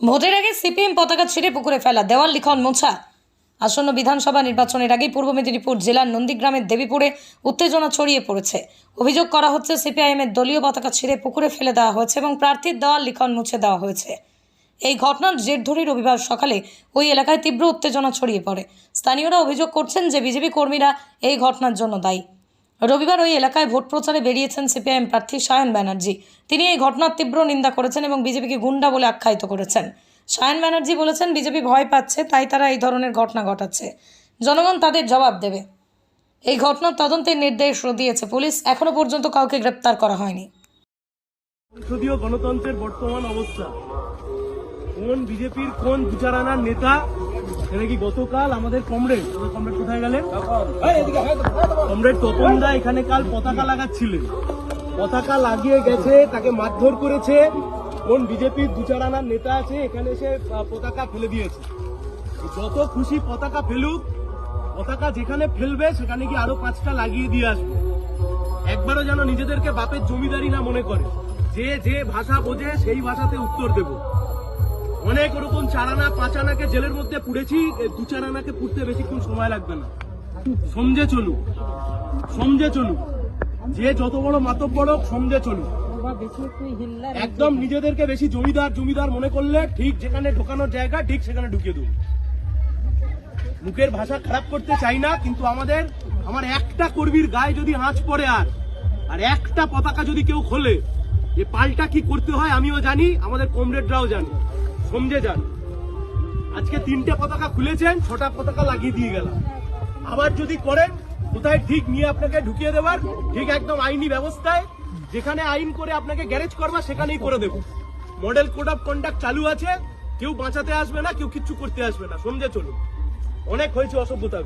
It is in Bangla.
ভোটের আগে সিপিএম পতাকা ছিঁড়ে পুকুরে ফেলা, দেওয়াল লিখন মোছা। আসন্ন বিধানসভা নির্বাচনের আগে পূর্ব মেদিনীপুর জেলার নন্দীগ্রামের দেবীপুরে উত্তেজনা ছড়িয়ে পড়েছে। অভিযোগ করা হচ্ছে, সিপিআইএমের দলীয় পতাকা ছিঁড়ে পুকুরে ফেলে দেওয়া হয়েছে এবং প্রার্থীর দেওয়াল লিখন মুছে দেওয়া হয়েছে। এই ঘটনার জের ধরে রবিবার সকালে ওই এলাকায় তীব্র উত্তেজনা ছড়িয়ে পড়ে। স্থানীয়রা অভিযোগ করছেন যে বিজেপি কর্মীরা এই ঘটনার জন্য দায়ী। রবিবার ওই এলাকায় ভোট প্রচারে বেরিয়েছেন সিপিআইএম প্রার্থী সায়ন ব্যানার্জি। তিনি এই ঘটনার তীব্র নিন্দা করেছেন এবং বিজেপিকে গুন্ডা বলে আখ্যায়িত করেছেন। সায়ন ব্যানার্জি বলেছেন, বিজেপি ভয় পাচ্ছে, তাই তারা এই ধরনের ঘটনা ঘটাচ্ছে। জনগণ তাদের জবাব দেবে। এই ঘটনার তদন্তের নির্দেশ দিয়েছে পুলিশ। এখনও পর্যন্ত কাউকে গ্রেপ্তার করা হয়নি। সংসদীয় গণতন্ত্রের বর্তমান অবস্থা। কোন বিজেপির কোন বিচারানার নেতা এটা কি গতকাল আমাদের কমরেড? কমরেড কোথায় গেলেন? কমরেড তপন দা এখানে কাল পতাকা লাগাচ্ছিলেন। পতাকা লাগিয়ে গেছে তাকে মারধর করেছে। কোন বিজেপির দুচারানার নেতা আছে এখানে এসে পতাকা ফেলে দিয়েছে। যত খুশি পতাকা ফেলুক পতাকা যেখানে ফেলবে সেখানে কি আরও পাঁচটা লাগিয়ে দিয়ে আসবে। একবারও যেন নিজেদেরকে বাপের জমিদারি না মনে করে। যে যে ভাষা বোঝে সেই ভাষাতে উত্তর দেব। অনেক ওরকম চারানা, পাঁচানাকে জেলের মধ্যে পুড়েছি দু চারানাকে পুড়তে বেশিক্ষণ সময় লাগবে না। সমঝে চলু সমঝে চলু যে যত বড় মাতব্বর হোক, সমঝে চলুক। একদম নিজেদেরকে বেশি জমিদার জমিদার মনে করলে ঠিক যেখানে ঢোকানোর জায়গা, ঠিক সেখানে ঢুকিয়ে দেবো। মুখের ভাষা খারাপ করতে চাই না, কিন্তু আমাদের, আমার একটা কর্মীর গায়ে যদি আঁচ পড়ে আর আর একটা পতাকা যদি কেউ খোলে, এ পাল্টা কি করতে হয় আমিও জানি, আমাদের কমরেডরাও জানি। সমঝে যান। আজকে তিনটে পতাকা খুলেছেন, ছটা পতাকা লাগিয়ে দিয়ে গেলাম। আবার যদি করেন, কোথায় ঠিক নিয়ে আপনাকে ঢুকিয়ে দেবার? ঠিক একদম আইনি ব্যবস্থায়। যেখানে আইন করে আপনাকে গ্যারেজ করবা সেখানেই করে দেব। মডেল কোড অফ কন্ডাক্ট চালু আছে। কেউ বাঁচাতে আসবে না, কেউ কিচ্ছু করতে আসবে না। সমঝে চলুন। অনেক হয়েছে অসভ্যতা।